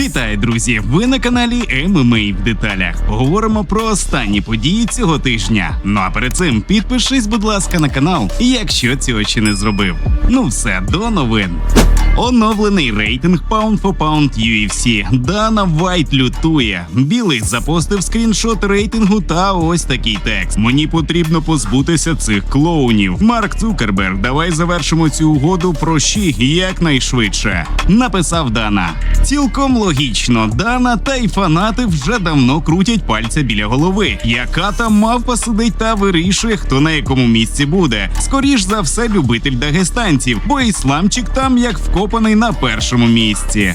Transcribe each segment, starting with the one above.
Вітаю, друзі! Ви на каналі ММА в деталях. Поговоримо про останні події цього тижня. Ну а перед цим підпишись, будь ласка, на канал, якщо цього ще не зробив. Ну все, до новин. Оновлений рейтинг Pound for Pound UFC. Дана Вайт лютує. Білий запостив скріншот рейтингу та ось такий текст. Мені потрібно позбутися цих клоунів. Марк Цукерберг, давай завершимо цю угоду прощі якнайшвидше. Написав Дана. Цілком логічно, Дана та й фанати вже давно крутять пальця біля голови. Яка там мавпа сидить та вирішує, хто на якому місці буде. Скоріш за все, любитель дагестанців, бо ісламчик там як вкопаний на першому місці.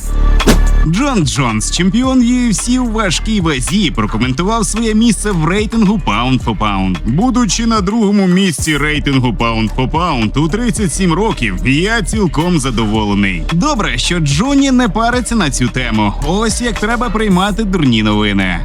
Джон Джонс, чемпіон UFC у важкій вазі, прокоментував своє місце в рейтингу Pound for Pound. Будучи на другому місці рейтингу Pound for Pound у 37 років, я цілком задоволений. Добре, що Джонні не париться на цю тему. Ось як треба приймати дурні новини.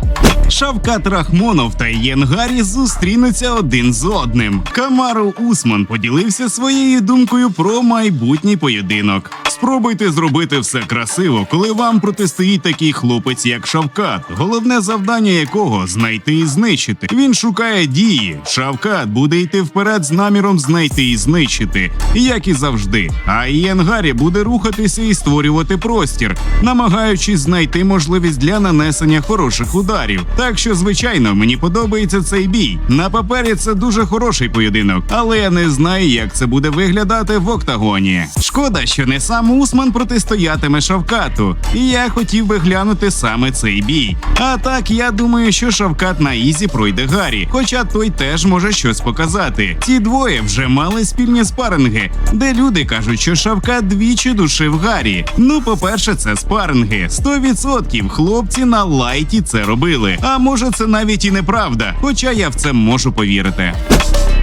Шавкат Рахмонов та Єн Гаррі зустрінуться один з одним. Камару Усман поділився своєю думкою про майбутній поєдинок. Спробуйте зробити все красиво, коли вам протистоїть такий хлопець, як Шавкат, головне завдання якого знайти і знищити. Він шукає дії. Шавкат буде йти вперед з наміром знайти і знищити, як і завжди. А Ієн Гаррі буде рухатися і створювати простір, намагаючись знайти можливість для нанесення хороших ударів. Так що, звичайно, мені подобається цей бій. На папері це дуже хороший поєдинок, але я не знаю, як це буде виглядати в октагоні. Шкода, що не сам Усман протистоятиме Шавкату, і я хотів би глянути саме цей бій. А так я думаю, що Шавкат на Ізі пройде Гаррі, хоча той теж може щось показати. Ці двоє вже мали спільні спаринги, де люди кажуть, що Шавкат двічі душив Гаррі. Ну, по-перше, це спаринги. 100% хлопці на лайті це робили. А може, це навіть і неправда, хоча я в це можу повірити.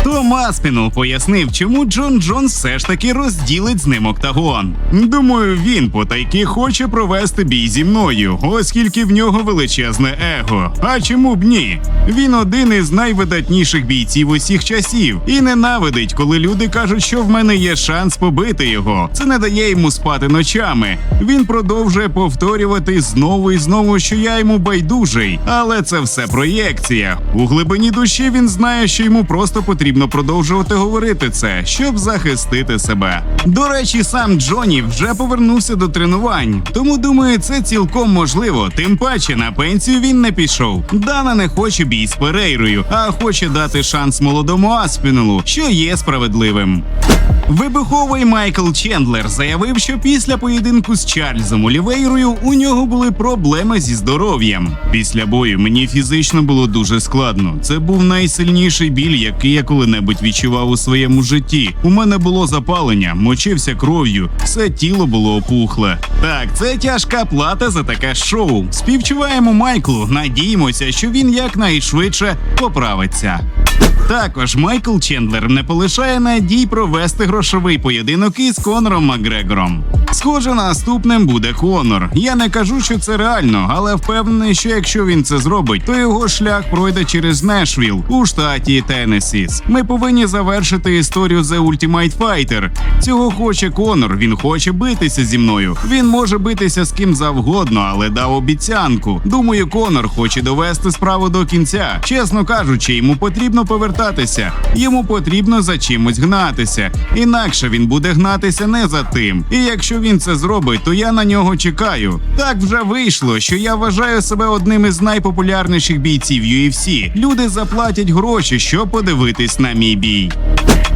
Том Аспінул пояснив, чому Джон Джонс все ж таки розділить з ним октагон. Думаю, він потайки хоче провести бій зі мною, оскільки в нього величезне его. А чому б ні? Він один із найвидатніших бійців усіх часів і ненавидить, коли люди кажуть, що в мене є шанс побити його. Це не дає йому спати ночами. Він продовжує повторювати знову і знову, що я йому байдужий, але це все проєкція. У глибині душі він знає, що йому просто потрібно продовжувати говорити це, щоб захистити себе. До речі, сам Джоні вже повернувся до тренувань, тому думаю, це цілком можливо. Тим паче на пенсію він не пішов. Дана не хоче бій з Перейрою, а хоче дати шанс молодому Аспінелу, що є справедливим. Вибуховий Майкл Чендлер заявив, що після поєдинку з Чарльзом Олівейрою у нього були проблеми зі здоров'ям. Після бою мені фізично було дуже складно. Це був найсильніший біль, який я коли-небудь відчував у своєму житті. У мене було запалення, мочився кров'ю, все тіло було опухле. Так, це тяжка плата за таке шоу. Співчуваємо Майклу. Надіємося, що він якнайшвидше поправиться. Також Майкл Чендлер не полишає надій провести грошовий поєдинок із Конором Макгрегором. Схоже, наступним буде Конор. Я не кажу, що це реально, але впевнений, що якщо він це зробить, то його шлях пройде через Нешвіл у штаті Теннессіс. Ми повинні завершити історію The Ultimate Fighter. Цього хоче Конор. Він хоче битися зі мною. Він може битися з ким завгодно, але дав обіцянку. Думаю, Конор хоче довести справу до кінця. Чесно кажучи, йому потрібно повертатися. Йому потрібно за чимось гнатися. Інакше він буде гнатися не за тим. І якщо він це зробить, то я на нього чекаю. Так вже вийшло, що я вважаю себе одним із найпопулярніших бійців UFC. Люди заплатять гроші, щоб подивитись на мій бій.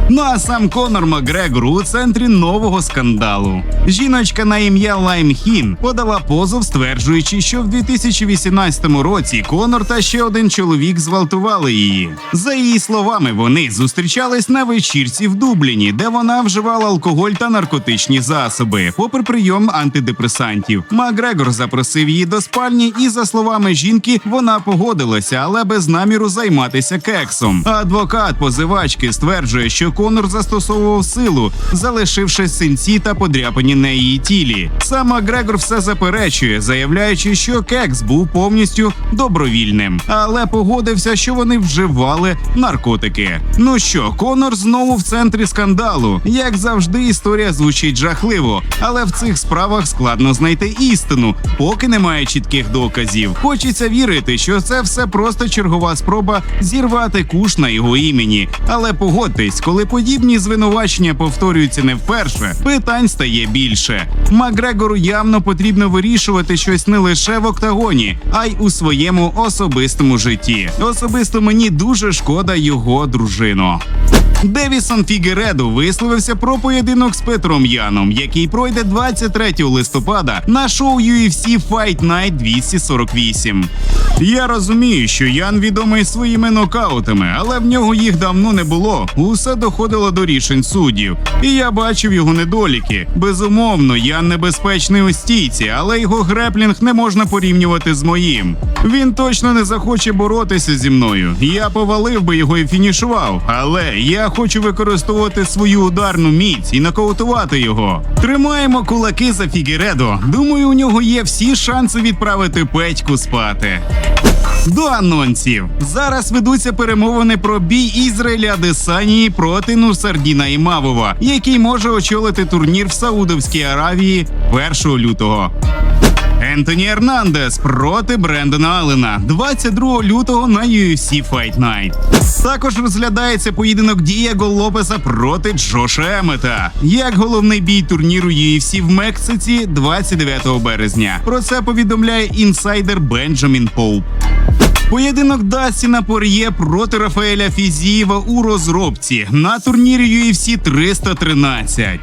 Ну а сам Конор Макгрегор у центрі нового скандалу. Жіночка на ім'я Лайм Хін подала позов, стверджуючи, що в 2018 році Конор та ще один чоловік зґвалтували її. За її словами, вони зустрічались на вечірці в Дубліні, де вона вживала алкоголь та наркотичні засоби, попри прийом антидепресантів. Макгрегор запросив її до спальні, і за словами жінки, вона погодилася, але без наміру займатися кексом. Адвокат позивачки стверджує, що Конор застосовував силу, залишивши синці та подряпані на її тілі. Сам Макгрегор все заперечує, заявляючи, що кекс був повністю добровільним, але погодився, що вони вживали наркотики. Ну що, Конор знову в центрі скандалу. Як завжди, історія звучить жахливо, але в цих справах складно знайти істину, поки немає чітких доказів. Хочеться вірити, що це все просто чергова спроба зірвати куш на його імені. Але погодьтесь, коли подібні звинувачення повторюються не вперше, питань стає більше. Макгрегору явно потрібно вирішувати щось не лише в октагоні, а й у своєму особистому житті. Особисто мені дуже шкода його дружину. Девісон Фігередо висловився про поєдинок з Петром Яном, який пройде 23 листопада на шоу UFC Fight Night 248. Я розумію, що Ян відомий своїми нокаутами, але в нього їх давно не було. Усе доходило до рішень суддів. І я бачив його недоліки. Безумовно, Ян небезпечний у стійці, але його греплінг не можна порівнювати з моїм. Він точно не захоче боротися зі мною. Я повалив би його і фінішував, але я хочу використовувати свою ударну міць і нокаутувати його. Тримаємо кулаки за Фігередо. Думаю, у нього є всі шанси відправити петьку спати. До анонсів зараз ведуться перемовини про бій Ізраїля Адесанії проти Нусардіна Імавова, який може очолити турнір в Саудовській Аравії 1 лютого. Ентоні Ернандес проти Брендона Аллена 22 лютого на UFC Fight Night. Також розглядається поєдинок Дієго Лопеса проти Джоша Емета як головний бій турніру UFC в Мексиці 29 березня. Про це повідомляє інсайдер Бенджамін Поуп. Поєдинок Дастіна Пор'є проти Рафаеля Фізієва у розробці на турнірі UFC 313.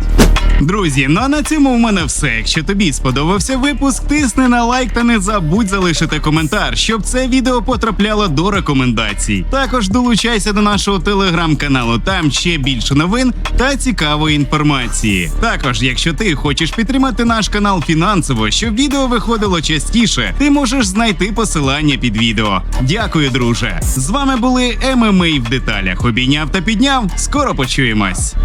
Друзі, ну а на цьому в мене все. Якщо тобі сподобався випуск, тисни на лайк та не забудь залишити коментар, щоб це відео потрапляло до рекомендацій. Також долучайся до нашого телеграм-каналу, там ще більше новин та цікавої інформації. Також, якщо ти хочеш підтримати наш канал фінансово, щоб відео виходило частіше, ти можеш знайти посилання під відео. Дякую, друже. З вами були ММА в деталях. Обійняв та підняв. Скоро почуємось.